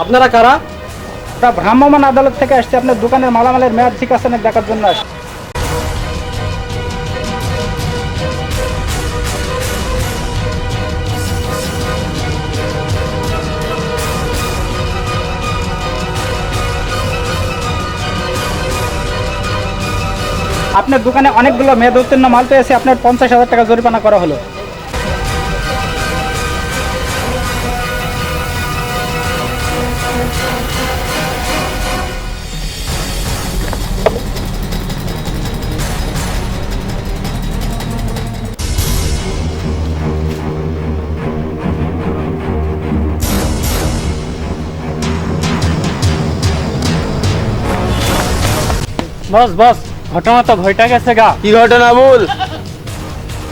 আপনারা কারা? আমরা ভ্রাম্যমাণ আদালত থেকে আসছে, আপনার দোকানের মালামালের মেয়াদ ঠিক আছে না দেখার জন্য আসছি? আপনার দোকানে অনেকগুলো মেয়াদ উত্তীর্ণ মাল পেয়েছে, আপনার পঞ্চাশ হাজার টাকা জরিমানা করা হলো। বস বস ঘটনা তো ঘটা গেছে গা। কি ঘটনা বল?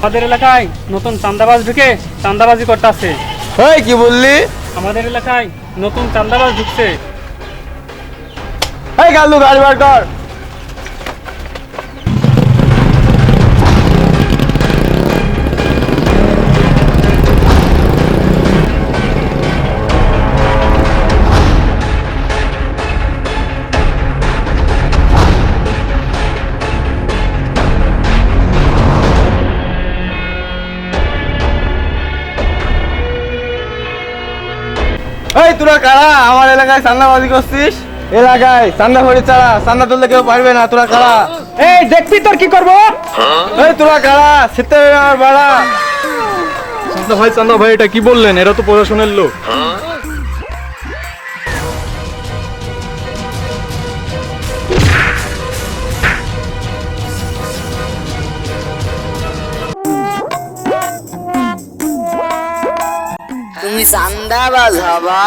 আমাদের এলাকায় নতুন চান্দাবাজ ঢুকে চান্দাবাজি করতেছে। ওই কি বললি? আমাদের এলাকায় নতুন চান্দাবাজ ঢুকছে। এই গালু গাড়ি বার কর। এই তোরা কারা? আমার এলাকায় চান্দাবাজি করছিস? এলাকায় চান্দা ভরি ছাড়া চান্দা তুলতে কেউ পারবে না তোরা কারা? এই দেখবি তোর কি করব? এই তোরা কারা? শীতে আমার বাড়া। চান্দা ভাই চান্দা ভাই এটা কি বললেন? এরা তো প্রশাসনের লোক। চান্দাবাজ হবা